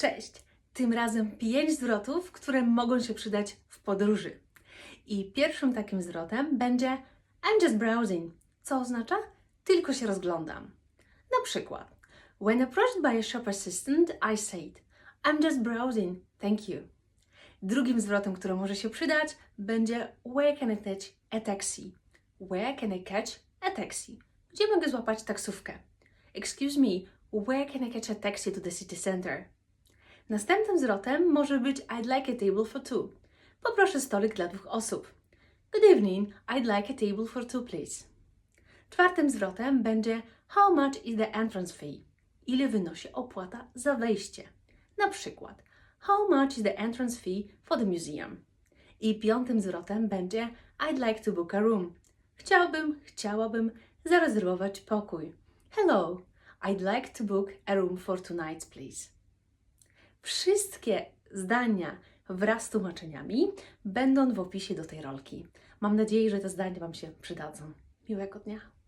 Cześć! Tym razem pięć zwrotów, które mogą się przydać w podróży. I pierwszym takim zwrotem będzie I'm just browsing, co oznacza tylko się rozglądam. Na przykład, when approached by a shop assistant, I said I'm just browsing, thank you. Drugim zwrotem, który może się przydać, będzie Where can I catch a taxi? Where can I catch a taxi? Gdzie mogę złapać taksówkę? Excuse me, where can I catch a taxi to the city center? Następnym zwrotem może być I'd like a table for two. Poproszę stolik dla dwóch osób. Good evening, I'd like a table for two, please. Czwartym zwrotem będzie How much is the entrance fee? Ile wynosi opłata za wejście? Na przykład How much is the entrance fee for the museum? I piątym zwrotem będzie I'd like to book a room. Chciałbym, chciałabym zarezerwować pokój. Hello, I'd like to book a room for two nights, please. Wszystkie zdania wraz z tłumaczeniami będą w opisie do tej rolki. Mam nadzieję, że te zdania Wam się przydadzą. Miłego dnia!